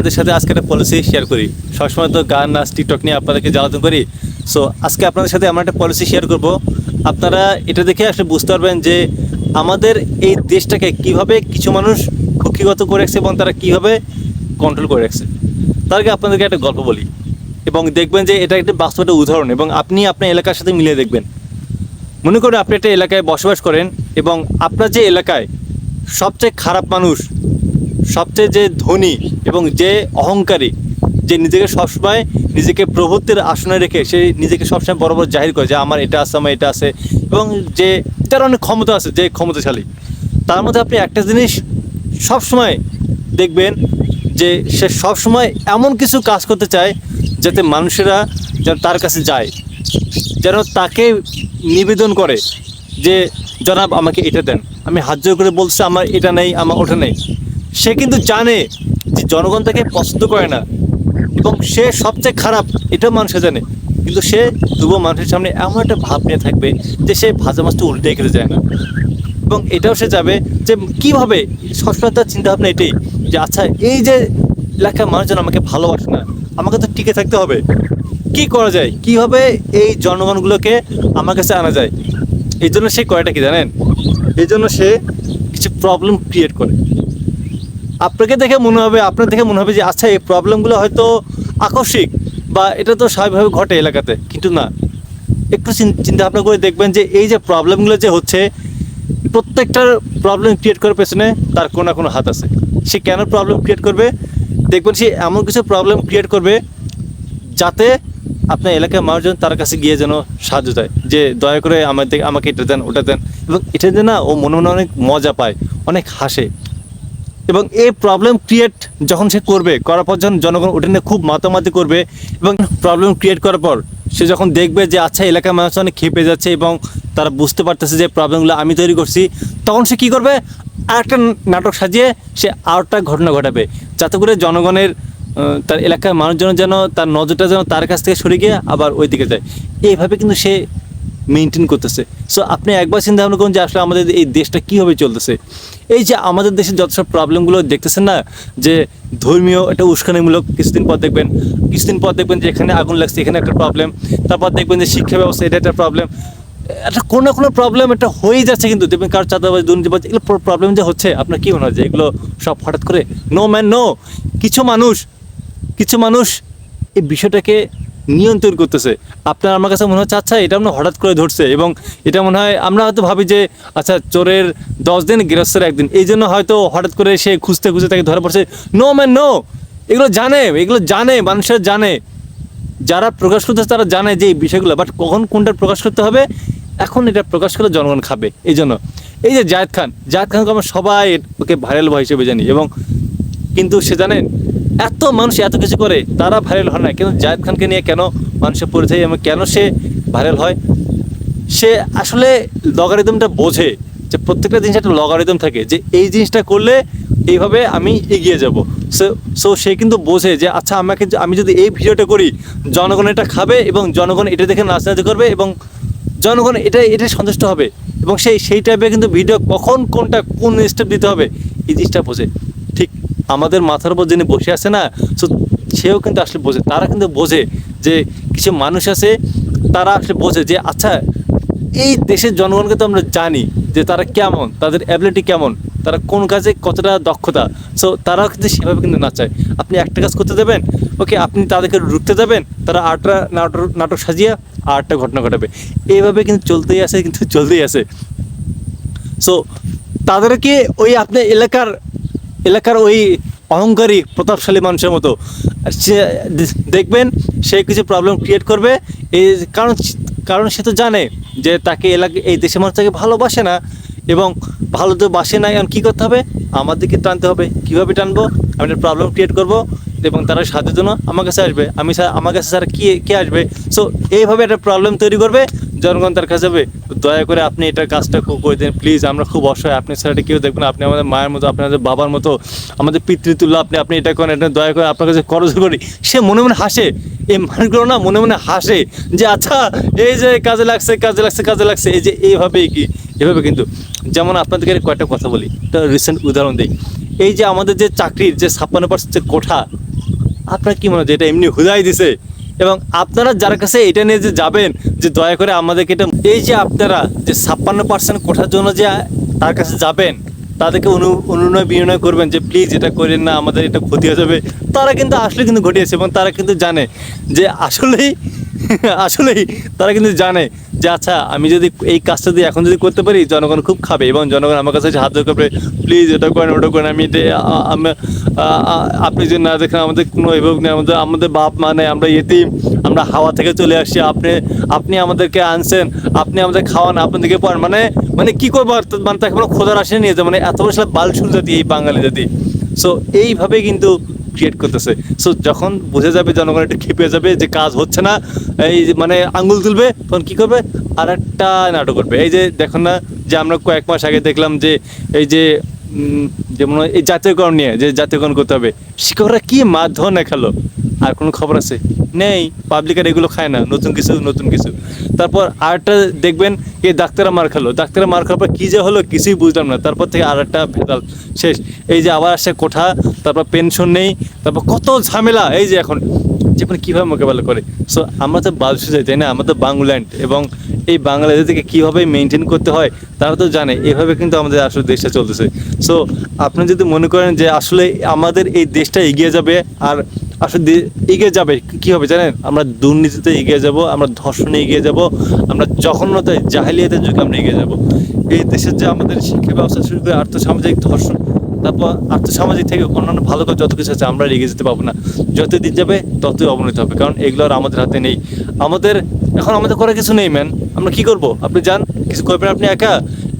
আপনাদের সাথে আজকে একটা পলিসি শেয়ার করি। সবসময় তো গান, নাচ টিকটক নিয়ে আপনাদেরকে জ্বালাতন করি। সো আজকে আপনাদের সাথে আমরা একটা পলিসি শেয়ার করব। আপনারা এটা দেখে আসলে বুঝতে পারবেন যে আমাদের এই দেশটাকে কীভাবে কিছু মানুষ কক্ষিগত করে রাখছে এবং তারা কীভাবে কন্ট্রোল করে রাখছে। তার আগে আপনাদেরকে একটা গল্প বলি। এবং দেখবেন যে এটা একটা বাস্তব উদাহরণ এবং আপনি আপনার এলাকার সাথে মিলিয়ে দেখবেন। মনে করুন আপনি একটা এলাকায় বসবাস করেন এবং আপনার যে এলাকায় সবচেয়ে খারাপ মানুষ, সবচেয়ে যে ধনী এবং যে অহংকারী, যে নিজেকে সবসময় নিজেকে প্রভুত্বের আসনে রেখে সে নিজেকে সবসময় বড় বড় জাহির করে যে আমার এটা আছে, আমার এটা আছে এবং যে তার অনেক ক্ষমতা আছে, যে ক্ষমতাশালী, তার মধ্যে আপনি একটা জিনিস সবসময় দেখবেন যে সে সবসময় এমন কিছু কাজ করতে চায় যাতে মানুষেরা যেন তার কাছে যায়, যেন তাকে নিবেদন করে যে, জনাব, আমাকে এটা দেন। আমি হাত জোর করে বলছি, আমার এটা নেই, আমার ওটা নেই। সে কিন্তু জানে যে জনগণ তাকে পছন্দ করে না। এবং সে সবচেয়ে খারাপ, এটাও মানুষে জানে। কিন্তু সে তবুও মানুষের সামনে এমন একটা ভাব নিয়ে থাকবে যে সে ভাজা মাছটা উল্টে খেতে যায় না। এবং এটাও সে যাবে যে কীভাবে? সবসময় তার চিন্তা ভাবনা এটাই যে আচ্ছা এই যে এলাকার মানুষজন আমাকে ভালোবাসে না, আমাকে তো টিকে থাকতে হবে। কি করা যায়? কীভাবে এই জনগণগুলোকে আমার কাছে আনা যায়? এই জন্য সে কয়টা কি জানেন? এই জন্য সে কিছু প্রবলেম ক্রিয়েট করে। আপনাকে দেখে মনে হবে, আপনার দেখে মনে হবে যে আচ্ছা এই প্রবলেমগুলো হয়তো আকস্মিক বা এটা তো স্বাভাবিকভাবে ঘটে এলাকাতে, কিন্তু না। একটু চিন- চিন্তা ভাবনা করে দেখবেন যে, এই যে প্রবলেমগুলো যে হচ্ছে, প্রত্যেকটার প্রবলেম ক্রিয়েট করার পেছনে তার কোনো না কোনো হাত আছে। সে কেন প্রবলেম ক্রিয়েট করবে? দেখবেন সে এমন কিছু প্রবলেম ক্রিয়েট করবে যাতে আপনার এলাকার মানুষজন তার কাছে গিয়ে যেন সাহায্য দেয় যে দয়া করে আমাদের আমাকে এটা দেন, ওটা দেন। এবং এটা দিয়ে না, ও মনে মনে অনেক মজা পায়, অনেক হাসে। এবং এই প্রবলেম ক্রিয়েট যখন সে করবে, করার পর যখন জনগণ ওটা নিয়ে খুব মাতামাতি করবে এবং প্রবলেম ক্রিয়েট করার পর সে যখন দেখবে যে আচ্ছা এলাকার মানুষ অনেক খেপে যাচ্ছে এবং তারা বুঝতে পারতেছে যে প্রবলেমগুলো আমি তৈরি করছি, তখন সে কী করবে? আরেকটা নাটক সাজিয়ে সে আরেকটা ঘটনা ঘটাবে। যাতে করে জনগণের তার এলাকার মানুষজন যেন তার নজরটা যেন তার কাছ থেকে সরে গিয়ে আবার ওই দিকে যায়। এইভাবে কিন্তু সে মেনটেন করতেছে। সো আপনি একবার চিন্তা ভাবনা করুন যে আসলে আমাদের এই দেশটা কীভাবে চলতেছে। এই যে আমাদের দেশের যত সব প্রবলেমগুলো দেখতেছেন না, যে ধর্মীয় একটা উস্কানিমূলক কিছুদিন পর দেখবেন, কিছুদিন পর দেখবেন যে এখানে আগুন লাগছে, এখানে একটা প্রবলেম তারপর দেখবেন যে শিক্ষা ব্যবস্থা, এটা একটা প্রবলেম একটা কোনো না কোনো প্রবলেম এটা হয়েই যাচ্ছে কিন্তু, দেখবেন কার চাঁদাবাজ, দুর্নীতিবাজ, এগুলো প্রবলেম যে হচ্ছে, আপনার কী মনে হয় যে এগুলো সব হঠাৎ করে? নো ম্যান নো কিছু মানুষ কিছু মানুষ এই বিষয়টাকে নিয়ন্ত্রণ করতেছে। আপনার আমার কাছে মনে হচ্ছে আচ্ছা এটা আমরা হঠাৎ করে ধরছে এবং এটা মনে হয় আমরা হয়তো ভাবি যে আচ্ছা চোরের দশ দিন, গৃহস্থের একদিন। এই জন্য হয়তো হঠাৎ করে সে খুঁজতে খুঁজতে তাকে ধরা পড়ছে। নো ম্যান নো এগুলো জানে এগুলো জানে, মানুষের জানে। যারা প্রকাশ করতেছে, তারা জানে যে এই বিষয়গুলো। বাট কখন কোনটা প্রকাশ করতে হবে? এখন এটা প্রকাশ করলে জনগণ খাবে। এই জন্য। এই যে জায়দ খান, জায়দ খানকে আমরা সবাই ওকে ভাইরাল বয় হিসেবে জানি এবং কিন্তু সে জানেন এত মানুষ এত কিছু করে, তারা ভাইরাল হয় না। কিন্তু জায়দ খানকে নিয়ে কেন মানুষের পরিচয় এবং কেন সে ভাইরাল হয়? সে আসলে লগারিদমটা বোঝে যে প্রত্যেকটা জিনিস একটা লগারিদম থাকে যে এই জিনিসটা করলে এইভাবে আমি এগিয়ে যাব। সো সো সে কিন্তু বোঝে যে আচ্ছা আমাকে আমি যদি এই ভিডিওটা করি, জনগণ এটা খাবে এবং জনগণ এটা দেখে নাচানাচি করবে এবং জনগণ এটা এটা সন্তুষ্ট হবে। এবং সেই সেই টাইপের কিন্তু ভিডিও কখন, কোনটা, কোন স্টেপ দিতে হবে, এই জিনিসটা বোঝে। আমাদের মাথার উপর যিনি বসে আছে না সো সেও কিন্তু আসলে বোঝে, তারা কিন্তু বোঝে যে কিছু মানুষ আছে, তারা আসলে বোঝে যে আচ্ছা এই দেশের জনগণকে তো আমরা জানি যে তারা কেমন, তাদের অ্যাবিলিটি কেমন, তারা কোন কাজে কতটা দক্ষতা সো তারাও কিন্তু সেভাবে কিন্তু না চায় আপনি একটা কাজ করতে দেবেন ওকে আপনি তাদেরকে রুখতে যাবেন, তারা আটটা নাটক নাটক সাজিয়ে আটটা ঘটনা ঘটাবে। এইভাবে কিন্তু চলতেই আছে, কিন্তু চলতেই আছে। সো তাদেরকে ওই আপনার এলাকার এলাকার ওই অহংকারী, প্রতাপশালী মানুষের মতো। সে দেখবেন সে কিছু প্রবলেম ক্রিয়েট করবে। এই কারণ কারণ সে তো জানে যে তাকে এলাকা এই দেশের মানুষ তাকে ভালোবাসে না। এবং ভালো তো বাসে না এখন কী করতে হবে? আমাদেরকে টানতে হবে। কীভাবে টানবো? আমি একটা প্রবলেম ক্রিয়েট করব। এবং তারা সাহায্যের জন্য আমার কাছে আসবে। আমি স্যার আমার কাছে স্যার কী কে আসবে? সো এইভাবে একটা প্রবলেম তৈরি করবে। জনগণ তার কাছে যাবে দয়া করে আপনি এটা কাজটা করে দিন। প্লিজ, আমরা খুব অসহায়। আপনি এটা কেউ দেখবেন আপনি আমাদের মায়ের মতো, আপনাদের বাবার মতো, আমাদের পিতৃতুল্য, আপনি আপনি এটা করেন, এটা দয়া করে আপনার কাছে করজ করি। সে মনে মনে হাসে। এই মানুষগুলো না মনে মনে হাসে যে আচ্ছা এই যে কাজে লাগছে কাজে লাগছে কাজে লাগছে। এই যে, এইভাবেই কি এভাবে কিন্তু, যেমন আপনাদেরকে কয়েকটা কথা বলি, একটা রিসেন্ট উদাহরণ দিই। এই যে আমাদের যে চাকরির যে ছাপ্পান্ন পার্সেন্ট কোঠা, আপনার কি মনে হয় এটা এমনি হুদাই দিছে? এবং আপনারা যার কাছে এটা নিয়ে যে যাবেন, যে দয়া করে আমাদেরকে এটা, এই যে আপনারা যে ছাপ্পান্ন পার্সেন্ট কোঠার জন্য যে তার কাছে যাবেন, তাদেরকে অনু, অনুনয় বিনয় করবেন যে প্লিজ এটা করেন না, আমাদের এটা ক্ষতি হয়ে যাবে। তারা কিন্তু আসলে কিন্তু ঘটিয়েছে এবং তারা কিন্তু জানে যে আসলেই আসলেই তারা কিন্তু জানে যে আচ্ছা আমি যদি এই কাজটা যদি এখন যদি করতে পারি, জনগণ খুব খাবে এবং জনগণ আমার কাছে হাত করবে প্লিজ এটা করেন, ওটা করেন। আমি আপনি যদি না দেখেন, আমাদের কোনো অভিভাবক নেই, আমাদের আমাদের বাপ মা নেই, আমরা এতিম, আমরা হাওয়া থেকে চলে আসছি, আপনি আপনি আমাদেরকে আনছেন, আপনি আমাদের খাওয়ান, আপনাদেরকে পড়ান। মানে মানে কি করব মানে তাকে কোনো খোদার আসে নিয়ে যে মানে এত বড় বালসুর জাতি এই বাঙালি জাতি। সো এইভাবে কিন্তু ক্রিয়েট করতেছে। সো যখন বুঝে যাবে জনগণ একটু খেপে যাবে যে কাজ হচ্ছে না, এই মানে আঙুল তুলবে, তখন কি করবে? আর একটা নাটক করবে। এই যে দেখুন না, যে আমরা কয়েক মাস আগে দেখলাম যে, এই যে যেমন এই জাতীয়করণ নিয়ে যে জাতীয়করণ করতে হবে। শিক্ষকরা কি মাধ্যম দেখাল আর কোনো খবর আছে? নেই পাবলিক আর এগুলো খায় না, নতুন কিছু নতুন কিছু। তারপর আরেকটা দেখবেন এই ডাক্তাররা মার খেলো। ডাক্তাররা মার খাওয়ার পর কী যে হলো কিছুই বুঝলাম না। তারপর থেকে আর একটা ভেদাল শেষ। এই যে আবার আসছে কোঠা, তারপর পেনশন নেই, তারপর কত ঝামেলা। এই যে এখন, যে মানে কীভাবে মোকাবেলা করে? সো আমরা তো বালসু যাই, তাই না? আমাদের বাংল্যান্ড এবং এই বাংলাদেশকে কীভাবে মেনটেন করতে হয়, তারা তো জানে। এভাবে কিন্তু আমাদের আসলে দেশটা চলতেছে। সো আপনি যদি মনে করেন যে আসলে আমাদের এই দেশটা এগিয়ে যাবে আর আসলে এগিয়ে যাবে। কি হবে জানেন? আমরা দুর্নীতিতে এগিয়ে যাব, আমরা ধর্ষণে এগিয়ে যাব, আমরা জঘন্যতায় জাহেলিয়াতের যুগে আমরা এগিয়ে যাব। এই দেশের যে আমাদের শিক্ষা ব্যবস্থা শুরু করে আর্থসামাজিক ধর্ষণ, তারপর আর্থসামাজিক থেকে অন্যান্য ভালো কাজ যত কিছু আছে, আমরা এগিয়ে যেতে পারব না। যত দিন যাবে, ততই অবনতি হবে, কারণ এগুলো আর আমাদের হাতে নেই। আমাদের এখন আমাদের করার কিছু নেই ম্যান আমরা কি করব? আপনি যান, কিছু করবেন আপনি একা?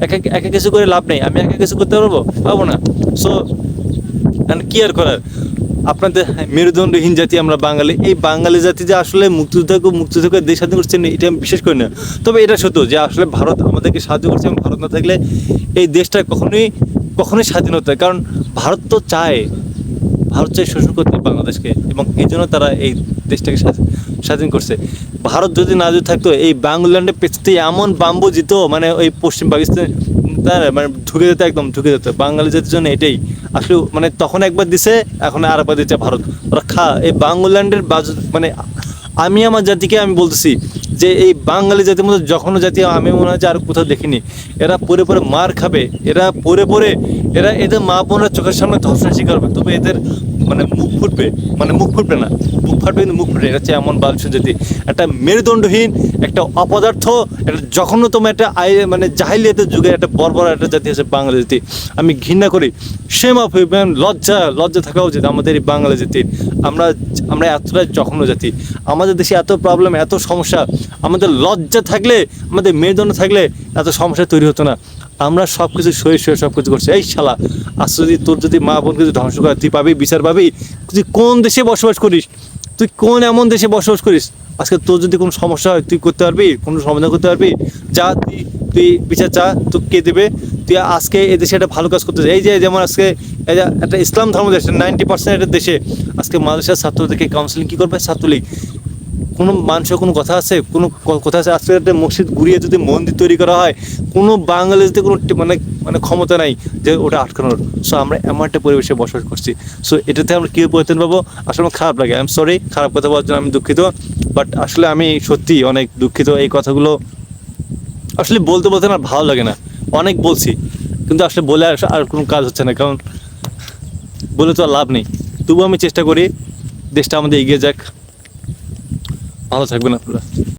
একা একা কিছু করে লাভ নেই। আমি একা কিছু করতে পারব? পারব না। সো কি আর করার। আপনাদের মেরুদণ্ডহীন জাতি আমরা বাঙালি। এই বাঙালি জাতি যে আসলে মুক্তিযুদ্ধ মুক্তিযুদ্ধ দেশ স্বাধীন করছে এটা আমি বিশ্বাস করি না। তবে এটা সত্য যে আসলে ভারত আমাদেরকে সাহায্য করছে এবং ভারত না থাকলে এই দেশটা কখনোই কখনোই স্বাধীন হতো। কারণ ভারত তো চায়, ভারত চাই শোষণ করতে বাংলাদেশকে এবং এই জন্য তারা এই দেশটাকে স্বাধীন- করছে। ভারত যদি না যদি থাকতো, এই বাংলাল্যান্ডে পেছতে এমন বাম্বু জিত মানে ওই পশ্চিম পাকিস্তান তার মানে ঢুকে যেত একদম, ঢুকে যেত। বাঙালি জাতির জন্য এটাই। আসলে মানে তখন একবার দিছে, এখন আর একবার দিচ্ছে ভারত। ওরা খা, এই বাংলাল্যান্ডের মানে আমি আমার জাতিকে আমি বলতেছি যে এই বাঙালি জাতির মধ্যে যখনও জাতি, আমি মনে হয় আর কোথাও দেখিনি। এরা পরে পরে মার খাবে। এরা পরে পরে এরা এদের মা বোনরা চোখের সামনে ধর্ষণ শিকার হবে, তবে এদের মানে মুখ ফুটবে মানে মুখ ফুটবে না, মুখ ফাটবে কিন্তু মুখ ফুটবে এটা হচ্ছে এমন বাল জাতি একটা মেরুদণ্ডহীন, একটা অপদার্থ, একটা জঘন্যতম, একটা আই মানে জাহিলিয়াতের যুগে একটা বর্বর একটা জাতি আছে বাংলা জাতি। আমি ঘৃণা করি। সেম অফ লজ্জা লজ্জা থাকা উচিত আমাদের এই বাঙালি জাতির। আমরা আমরা এতটাই জঘন্য জাতি। আমাদের দেশে এত প্রবলেম এত সমস্যা। আমাদের লজ্জা থাকলে, আমাদের মেরুদণ্ড থাকলে এত সমস্যা তৈরি হতো না। আমরা সব কিছু সয়ে সয়ে সব কিছু করছি। এই শালা, আজ যদি তোর যদি মা বোনকে ধ্বংস করে, তুই পাবি, বিচার পাবি, তুই কোন দেশে বসবাস করিস? তুই কোন এমন দেশে বসবাস করিস? আজকে তোর যদি কোনো সমস্যা হয়, তুই করতে পারবি, কোনো সমাধান করতে পারবি। যা তুই তুই বিচার চা তুই কে দেবে? তুই আজকে এ দেশে একটা ভালো কাজ করতে এই যে, যেমন আজকে একটা ইসলাম ধর্ম দেশ নাইনটি পার্সেন্ট একটা দেশে। আজকে মাদ্রাসার ছাত্রদেরকে কাউন্সিলিং কী করবে? ছাত্রলীগ। কোনো মানুষের কোনো কথা আছে? কোনো কথা আছে? আজকে একটা মসজিদ ঘুরিয়ে যদি মন্দির তৈরি করা হয়, কোনো বাঙালিতে কোনো মানে মানে ক্ষমতা নাই যে ওটা আটকানোর। সো আমরা এমন একটা পরিবেশে বসবাস করছি। সো এটাতে আমরা কী পরিবর্তন পাবো? আসলে আমার খারাপ লাগে। আই এম সরি খারাপ কথা বলার জন্য আমি দুঃখিত। বাট আসলে আমি সত্যি অনেক দুঃখিত এই কথাগুলো। আসলে বলতে বলতে না, ভালো লাগে না। অনেক বলছি। কিন্তু আসলে বলে আর কোনো কাজ হচ্ছে না। কারণ বলে তো আর লাভ নেই। তবুও আমি চেষ্টা করি, দেশটা আমাদের এগিয়ে যাক। ভালো থাকবেন আপনারা।